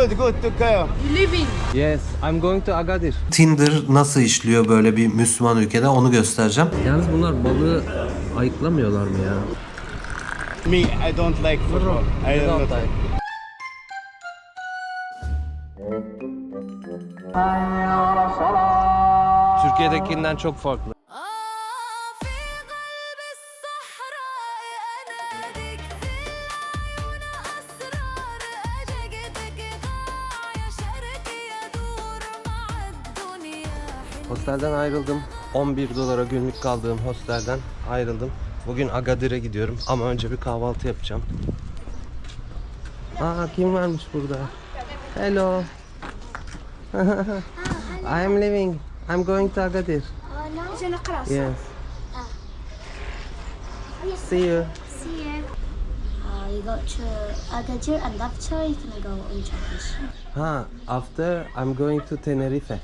Good, good, took care. Living. Yes, I'm going to Agadir. Tinder nasıl işliyor böyle bir Müslüman ülkede onu göstereceğim. Yalnız bunlar balığı ayıklamıyorlar mı ya? Me, I don't like football. I don't like. Türkiye'dekinden çok farklı. Hostelden ayrıldım. 11 dolara günlük kaldığım hostelden ayrıldım. Bugün Agadir'e gidiyorum ama önce bir kahvaltı yapacağım. Aa kim varmış burada? Hello. I'm leaving. I'm going to Agadir. Ah. Yes. See you. See you. You go to Agadir and after you can go on Turkish. Ha, after I'm going to Tenerife.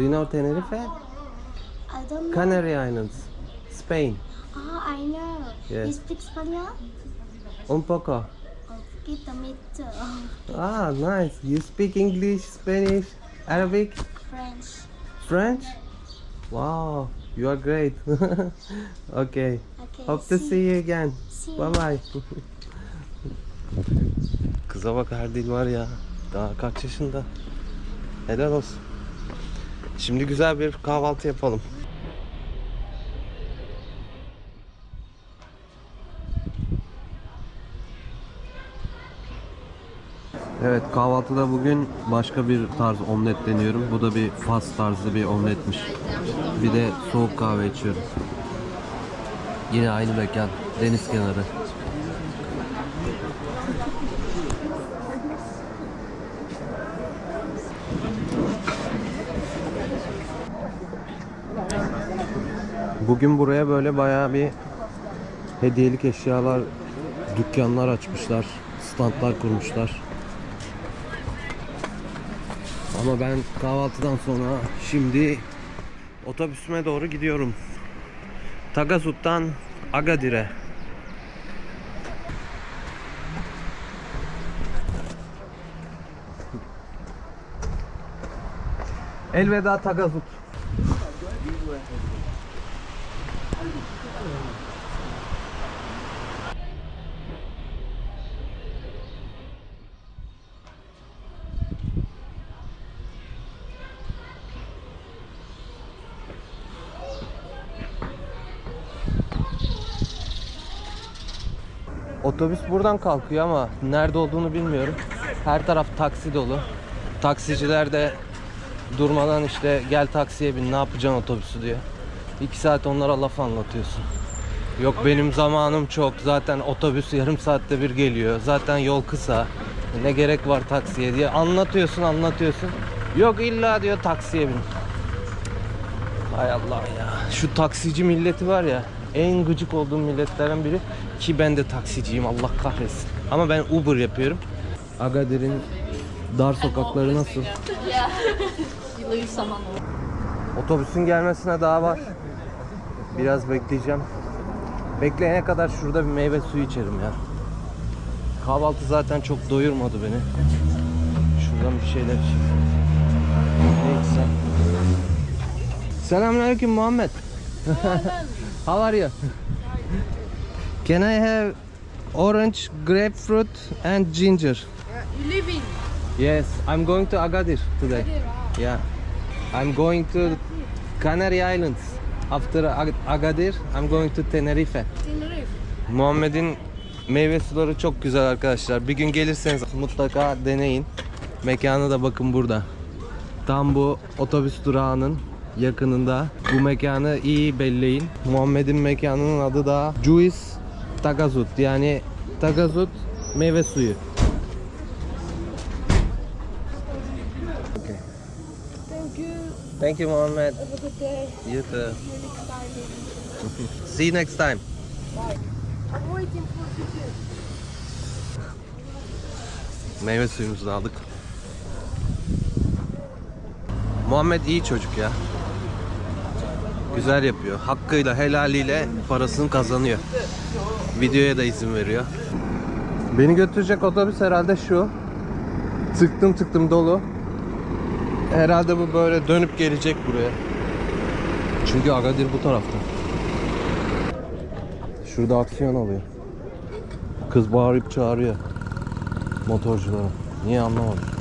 Do you know Tenerife? I don't know. Canary Islands, Spain. Ah, I know. Yes. You speak Spanish? Un poco. Oh, poquito, me too. Ah, nice. You speak English, Spanish, Arabic, French. French? Wow, you are great. okay. Okay. Hope to see you again. See you. Bye bye. Kıza bak her dil var ya. Daha kaç yaşında? Helal olsun. Şimdi güzel bir kahvaltı yapalım. Evet kahvaltıda bugün başka bir tarz omlet deniyorum. Bu da bir Fas tarzı bir omletmiş. Bir de soğuk kahve içiyorum. Yine aynı mekan. Deniz kenarı. Bugün buraya böyle bayağı bir hediyelik eşyalar, dükkanlar açmışlar, standlar kurmuşlar. Ama ben kahvaltıdan sonra şimdi otobüsüme doğru gidiyorum. Tagazut'tan Agadir'e. Elveda Tagazut. Otobüs buradan kalkıyor ama nerede olduğunu bilmiyorum. Her taraf taksi dolu. Taksiciler de durmadan işte gel taksiye bin ne yapacaksın otobüsü diyor. İki saat onlara laf anlatıyorsun. Yok benim zamanım çok. Zaten otobüs yarım saatte bir geliyor. Zaten yol kısa. Ne gerek var taksiye diye anlatıyorsun anlatıyorsun. Yok illa diyor taksiye bin. Hay Allah ya. Şu taksici milleti var ya en gıcık olduğum milletlerden biri ki ben de taksiciyim Allah kahretsin. Ama ben Uber yapıyorum. Agadir'in dar sokakları nasıl? Otobüsün gelmesine daha var. Biraz bekleyeceğim. Bekleyene kadar şurada bir meyve suyu içerim ya. Kahvaltı zaten çok doyurmadı beni. Şuradan bir şeyler içeyim. Ne? Selamünaleyküm Muhammed. How are you? Can I have orange, grapefruit and ginger? Living. Yes, I'm going to Agadir today. Yeah. I'm going to Canary Islands. After Ag- Agadir, I'm going to Tenerife. Tenerife. Muhammed'in meyve suları çok güzel arkadaşlar. Bir gün gelirseniz mutlaka deneyin. Mekanı da bakın burada. Tam bu otobüs durağının yakınında. Bu mekanı iyi belleyin. Muhammed'in mekanının adı da Juice Tagazut. Yani Tagazut meyve suyu. Thank you. Thank you Muhammed. Have a good day. You too. See you next time. Time. I'm waiting for you. Meyve suyumuzu da aldık. Muhammed iyi çocuk ya. Güzel yapıyor. Hakkıyla, helaliyle parasını kazanıyor. Videoya da izin veriyor. Beni götürecek otobüs herhalde şu. Tıktım tıktım dolu. Herhalde bu böyle dönüp gelecek buraya. Çünkü Agadir bu tarafta. Şurada aksiyon oluyor. Kız bağırıp çağırıyor. Motorculara. Niye anlamadım.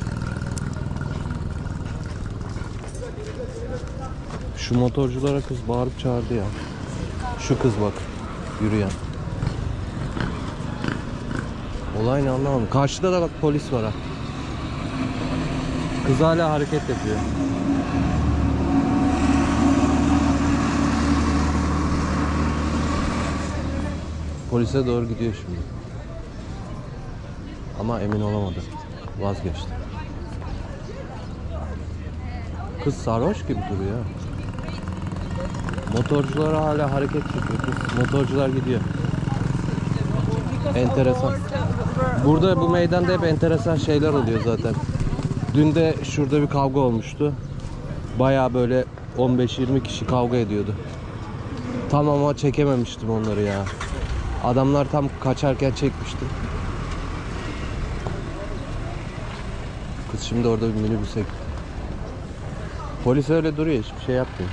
Şu motorculara kız bağırıp çağırdı ya. Şu kız bak. Yürüyen. Olay ne anlamadım. Karşıda da bak polis var ha. Kız hala hareket yapıyor. Polise doğru gidiyor şimdi. Ama emin olamadı. Vazgeçti. Kız sarhoş gibi duruyor. Motorculara hala hareket yapıyor. Kız. Motorcular gidiyor. Enteresan. Burada bu meydanda hep enteresan şeyler oluyor zaten. Dün de şurada bir kavga olmuştu. Baya böyle 15-20 kişi kavga ediyordu. Tam ama çekememiştim onları ya. Adamlar tam kaçarken çekmiştim. Kız şimdi orada bir minibüse. Polis öyle duruyor hiçbir şey yapmıyor.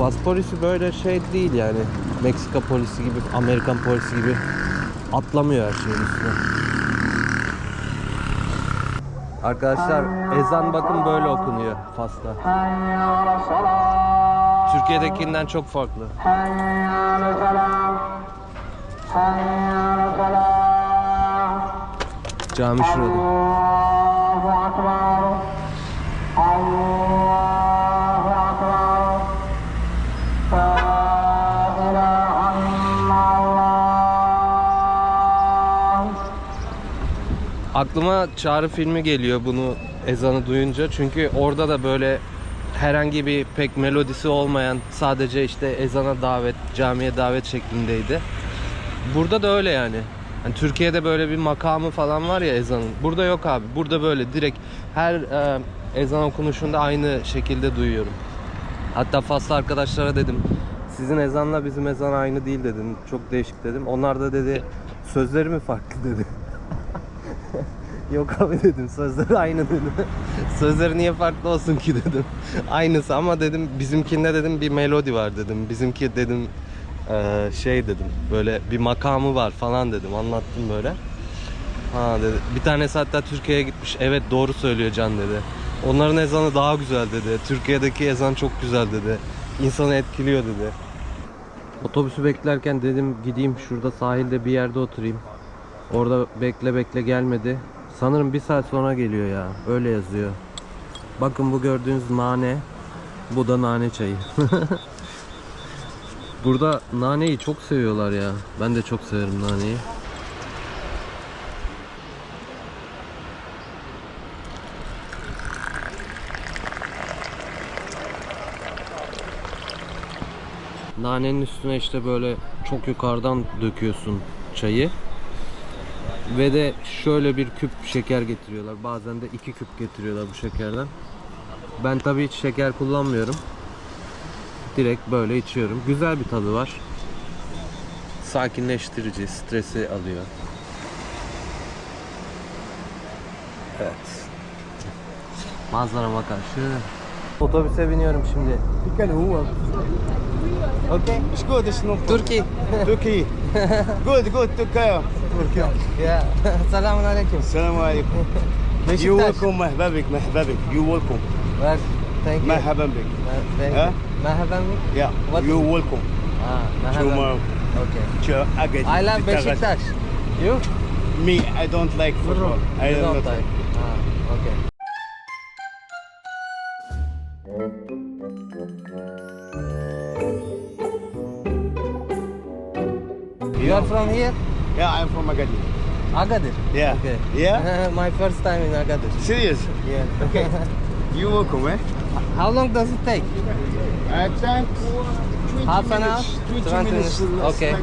Fas polisi böyle şey değil yani. Meksika polisi gibi, Amerikan polisi gibi atlamıyor her şeyin üstüne. Arkadaşlar ezan bakın böyle okunuyor Fas'ta. Türkiye'dekinden çok farklı. Cami şurada. Aklıma Çağrı filmi geliyor bunu ezanı duyunca. Çünkü orada da böyle herhangi bir pek melodisi olmayan sadece işte ezana davet, camiye davet şeklindeydi. Burada da öyle yani. Hani Türkiye'de böyle bir makamı falan var ya ezanın. Burada yok abi. Burada böyle direkt her e, ezan okunuşunda aynı şekilde duyuyorum. Hatta Faslı arkadaşlara dedim. Sizin ezanla bizim ezan aynı değil dedim. Çok değişik dedim. Onlar da dedi sözleri mi farklı dedi. Yok abi dedim sözleri aynı dedim. sözleri niye farklı olsun ki dedim. Aynısı ama dedim bizimkinde dedim bir melodi var dedim. Bizimki dedim eee, şey dedim böyle bir makamı var falan dedim anlattım böyle. Ha dedi. Bir tanesi hatta Türkiye'ye gitmiş. Evet doğru söylüyor Can dedi. Onların ezanı daha güzel dedi. Türkiye'deki ezan çok güzel dedi. İnsanı etkiliyor dedi. Otobüsü beklerken dedim gideyim şurada sahilde bir yerde oturayım. Orada bekle bekle gelmedi. Sanırım bir saat sonra geliyor ya. Öyle yazıyor. Bakın bu gördüğünüz nane. Bu da nane çayı. Burada naneyi çok seviyorlar ya. Ben de çok severim naneyi. Nanenin üstüne işte böyle çok yukarıdan döküyorsun çayı. Ve de şöyle bir küp şeker getiriyorlar. Bazen de iki küp getiriyorlar bu şekerden. Ben tabii hiç şeker kullanmıyorum. Direkt böyle içiyorum. Güzel bir tadı var. Sakinleştirici, stresi alıyor. Evet. Manzarama karşı otobüse biniyorum şimdi. Dikkat Uğur. Okay. It's good. It's no Turkey. Turkey. good, good. Turkey. السلام عليكم. السلام عليكم. يو ويلكم مرحبا بك مرحبا بك. يو ويلكم مرحبا بك. مرحبا بك. يا يو ويلكم آه okay. أوكي I get اي love Beşiktaş you? Me I don't like football. I don't like. Ah You are from here? Yeah I'm from Agadir Agadir. Yeah Okay. Yeah My first time in Agadir. Serious Yeah. Okay You welcome eh How long does it take? I think 20 Half an hour? 20 20 minutes. Okay.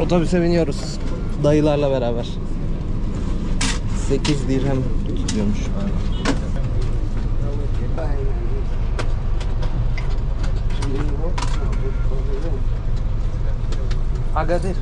Otobüse biniyoruz. Dayılarla beraber. 8 dirhem tutuyormuş. Agadir.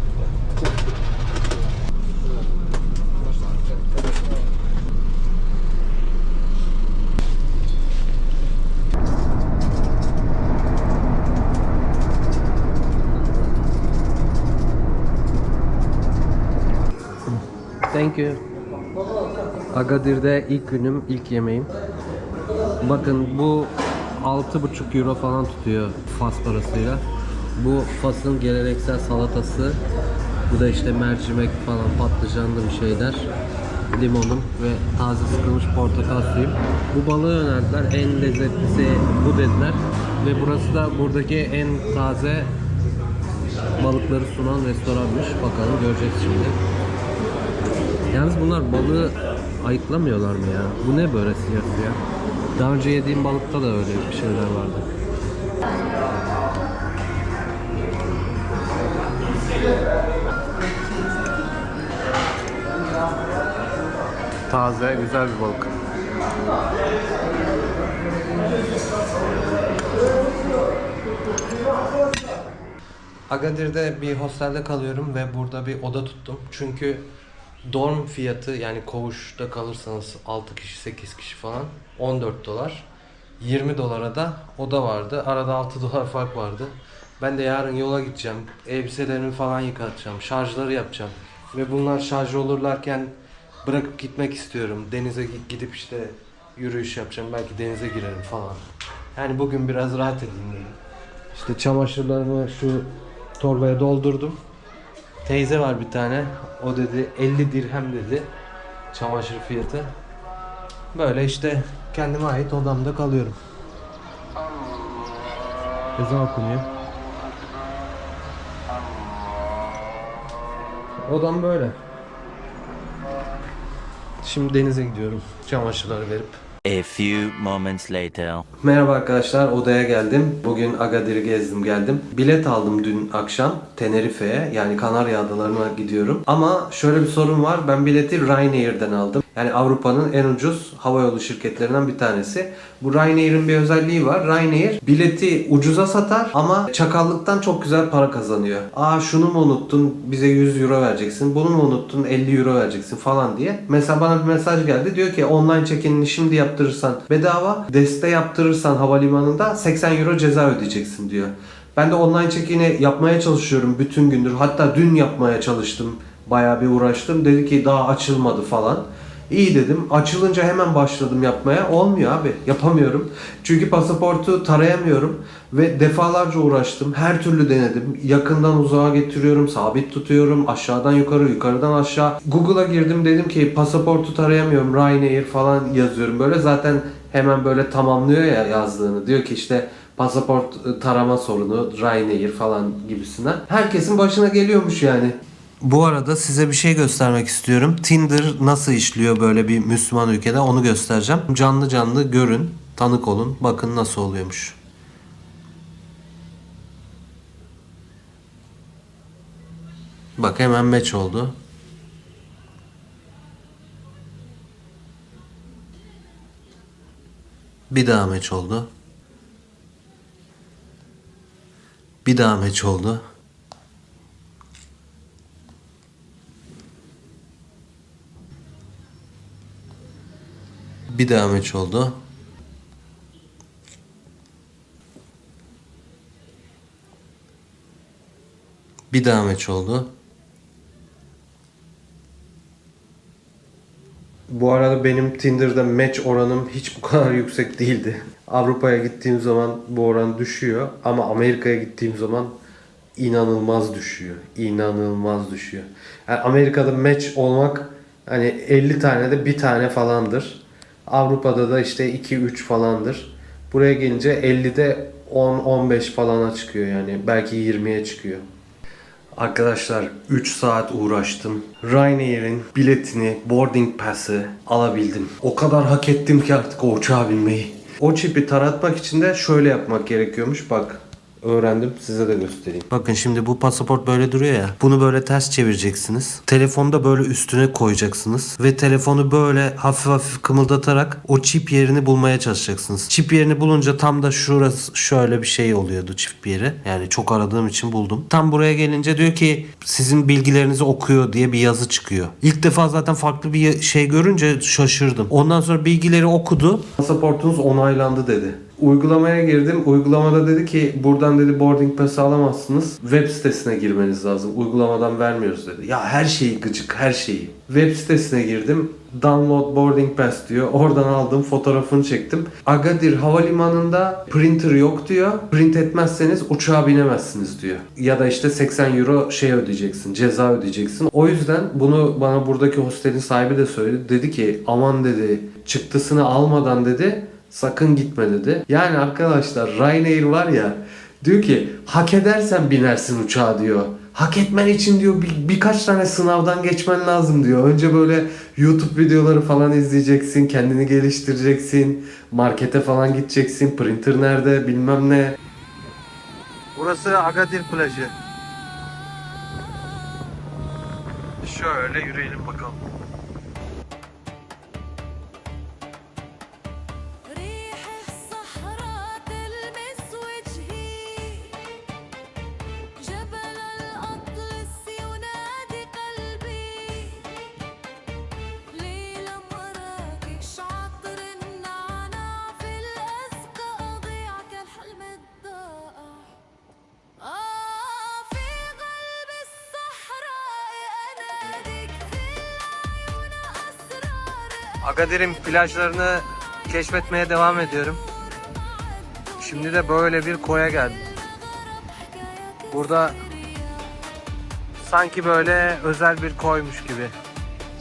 Thank you. Agadir'de ilk günüm, ilk yemeğim. Bakın bu 6,5 euro falan tutuyor Fas parasıyla. Bu Fas'ın geleneksel salatası. Bu da işte mercimek falan patlıcanlı bir şeyler. Limonum ve taze sıkılmış portakal suyum. Bu balığı önerdiler. En lezzetlisi bu dediler. Ve burası da buradaki en taze balıkları sunan restoranmış. Bakalım göreceğiz şimdi. Yalnız bunlar balığı ayıklamıyorlar mı ya? Bu ne böyle siyah siyah? Daha önce yediğim balıkta da öyle bir şeyler vardı. Taze, güzel bir balık. Agadir'de bir hostelde kalıyorum ve burada bir oda tuttum. Çünkü dorm fiyatı yani koğuşta kalırsanız 6 kişi 8 kişi falan 14 dolar. 20 dolara da oda vardı. Arada 6 dolar fark vardı. Ben de yarın yola gideceğim. Elbiselerimi falan yıkatacağım. Şarjları yapacağım. Ve bunlar şarj olurlarken bırakıp gitmek istiyorum. Denize gi- gidip işte yürüyüş yapacağım. Belki denize girerim falan. Yani bugün biraz rahat edeyim dedim. İşte çamaşırlarımı şu torbaya doldurdum. Teyze var bir tane. O dedi 50 dirhem dedi. Çamaşır fiyatı. Böyle işte kendime ait odamda kalıyorum. Ezan okunuyor. Odam böyle. Şimdi denize gidiyorum. Çamaşırları verip. A few moments later. Merhaba arkadaşlar, odaya geldim. Bugün Agadir'i gezdim geldim. Bilet aldım dün akşam Tenerife'ye yani Kanarya Adaları'na gidiyorum. Ama şöyle bir sorun var. Ben bileti Ryanair'den aldım. Yani Avrupa'nın en ucuz havayolu şirketlerinden bir tanesi. Bu Ryanair'in bir özelliği var. Ryanair bileti ucuza satar ama çakallıktan çok güzel para kazanıyor. Aa şunu mu unuttun bize 100 euro vereceksin. Bunu mu unuttun 50 euro vereceksin falan diye. Mesela bana bir mesaj geldi. Diyor ki online check-in'ini şimdi yaptırırsan bedava. Deste yaptırırsan havalimanında 80 euro ceza ödeyeceksin diyor. Ben de online check-in'i yapmaya çalışıyorum bütün gündür. Hatta dün yapmaya çalıştım. Bayağı bir uğraştım. Dedi ki daha açılmadı falan. İyi dedim. Açılınca hemen başladım yapmaya. Olmuyor abi. Yapamıyorum. Çünkü pasaportu tarayamıyorum. Ve defalarca uğraştım. Her türlü denedim. Yakından uzağa getiriyorum. Sabit tutuyorum. Aşağıdan yukarı, yukarıdan aşağı. Google'a girdim. Dedim ki pasaportu tarayamıyorum. Ryanair falan yazıyorum. Böyle zaten hemen böyle tamamlıyor ya yazdığını. Diyor ki işte pasaport e, tarama sorunu, Ryanair falan gibisinden. Herkesin başına geliyormuş yani. Bu arada size bir şey göstermek istiyorum. Tinder nasıl işliyor böyle bir Müslüman ülkede onu göstereceğim. Canlı canlı görün, tanık olun. Bakın nasıl oluyormuş. Bak hemen match oldu. Bir daha match oldu. Bir daha match oldu. Bir daha maç oldu. Bir daha maç oldu. Bu arada benim Tinder'da match oranım hiç bu kadar yüksek değildi. Avrupa'ya gittiğim zaman bu oran düşüyor ama Amerika'ya gittiğim zaman inanılmaz düşüyor. İnanılmaz düşüyor. Yani Amerika'da match olmak hani 50 tane de bir tane falandır. Avrupa'da da işte 2-3 falandır. Buraya gelince 50'de 10-15 falana çıkıyor yani. Belki 20'ye çıkıyor. Arkadaşlar 3 saat uğraştım. Ryanair'in biletini, boarding pass'ı alabildim. O kadar hak ettim ki artık o uçağa binmeyi. O çipi taratmak için de şöyle yapmak gerekiyormuş. Bak öğrendim size de göstereyim. Bakın şimdi bu pasaport böyle duruyor ya. Bunu böyle ters çevireceksiniz. Telefonda böyle üstüne koyacaksınız. Ve telefonu böyle hafif hafif kımıldatarak o çip yerini bulmaya çalışacaksınız. Çip yerini bulunca tam da şurası şöyle bir şey oluyordu çip yeri. Yani çok aradığım için buldum. Tam buraya gelince diyor ki sizin bilgilerinizi okuyor diye bir yazı çıkıyor. İlk defa zaten farklı bir şey görünce şaşırdım. Ondan sonra bilgileri okudu. Pasaportunuz onaylandı dedi. Uygulamaya girdim. Uygulamada dedi ki buradan dedi boarding pass alamazsınız. Web sitesine girmeniz lazım. Uygulamadan vermiyoruz dedi. Ya her şeyi gıcık her şeyi. Web sitesine girdim. Download boarding pass diyor. Oradan aldım fotoğrafını çektim. Agadir havalimanında printer yok diyor. Print etmezseniz uçağa binemezsiniz diyor. Ya da işte 80 euro şey ödeyeceksin. Ceza ödeyeceksin. O yüzden bunu bana buradaki hostelin sahibi de söyledi. Dedi ki aman dedi çıktısını almadan dedi sakın gitme dedi. Yani arkadaşlar Ryanair var ya diyor ki hak edersen binersin uçağa diyor. Hak etmen için diyor bir, birkaç tane sınavdan geçmen lazım diyor. Önce böyle YouTube videoları falan izleyeceksin, kendini geliştireceksin, markete falan gideceksin, printer nerede bilmem ne. Burası Agadir plajı. Şöyle yürüyelim bakalım. Agadir'in plajlarını keşfetmeye devam ediyorum. Şimdi de böyle bir koya geldim. Burada sanki böyle özel bir koymuş gibi.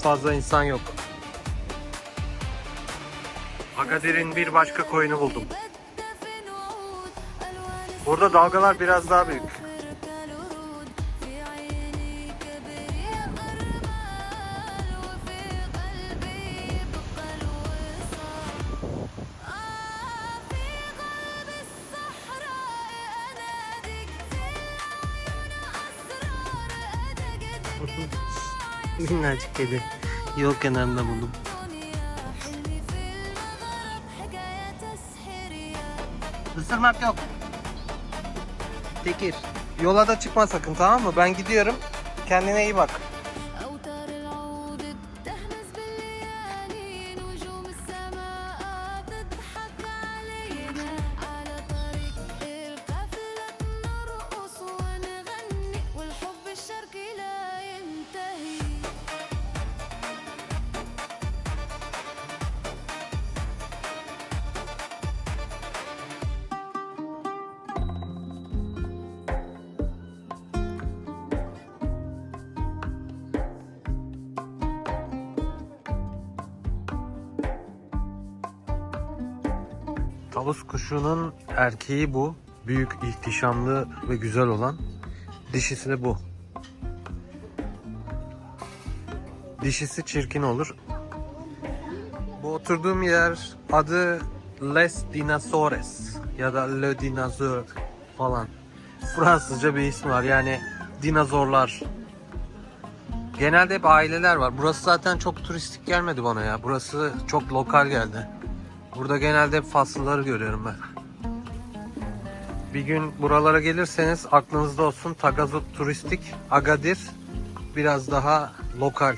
Fazla insan yok. Agadir'in bir başka koyunu buldum. Burada dalgalar biraz daha büyük. Minnacık kedi. Yol kenarında buldum. Isırmak yok. Tekir. Yola da çıkma sakın tamam mı? Ben gidiyorum. Kendine iyi bak. Tavus kuşunun erkeği bu. Büyük, ihtişamlı ve güzel olan. Dişisi de bu. Dişisi çirkin olur. Bu oturduğum yer adı Les Dinosaures ya da Le Dinosaur falan. Fransızca bir ismi var yani dinozorlar. Genelde hep aileler var. Burası zaten çok turistik gelmedi bana ya. Burası çok lokal geldi. Burada genelde hep faslıları görüyorum ben. Bir gün buralara gelirseniz aklınızda olsun Tagazut turistik, Agadir biraz daha lokal.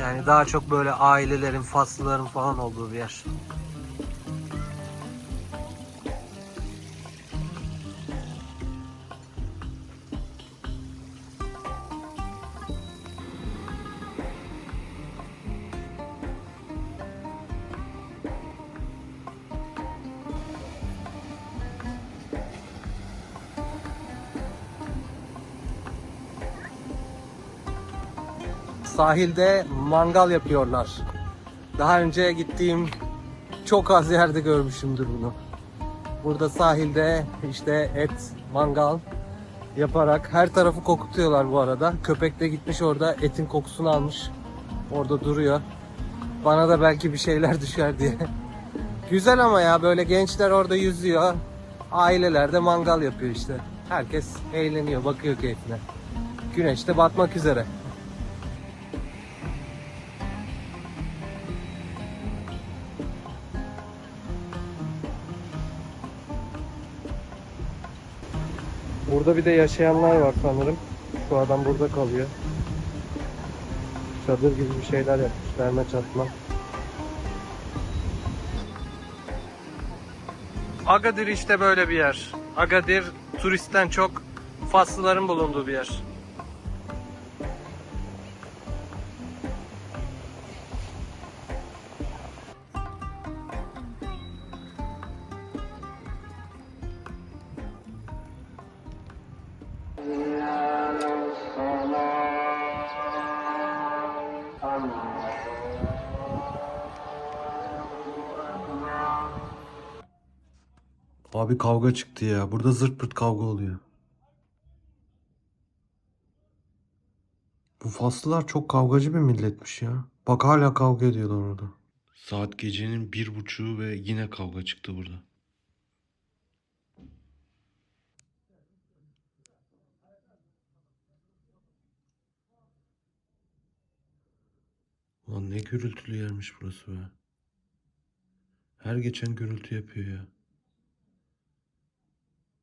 Yani daha çok böyle ailelerin, faslıların falan olduğu bir yer. Sahilde mangal yapıyorlar. Daha önce gittiğim çok az yerde görmüşümdür bunu. Burada sahilde işte et, mangal yaparak her tarafı kokutuyorlar bu arada. Köpek de gitmiş orada etin kokusunu almış. Orada duruyor. Bana da belki bir şeyler düşer diye. Güzel ama ya böyle gençler orada yüzüyor. Aileler de mangal yapıyor işte. Herkes eğleniyor, bakıyor keyfine. Güneş de batmak üzere. Burada bir de yaşayanlar var sanırım. Şu adam burada kalıyor. Çadır gibi bir şeyler yapmış. Derme çatma. Agadir işte böyle bir yer. Agadir turistten çok Faslıların bulunduğu bir yer. Abi kavga çıktı ya. Burada zırt pırt kavga oluyor. Bu Faslılar çok kavgacı bir milletmiş ya. Bak hala kavga ediyorlar orada. Saat gecenin bir buçuğu ve yine kavga çıktı burada. Lan ne gürültülü yermiş burası be. Her geçen gürültü yapıyor ya.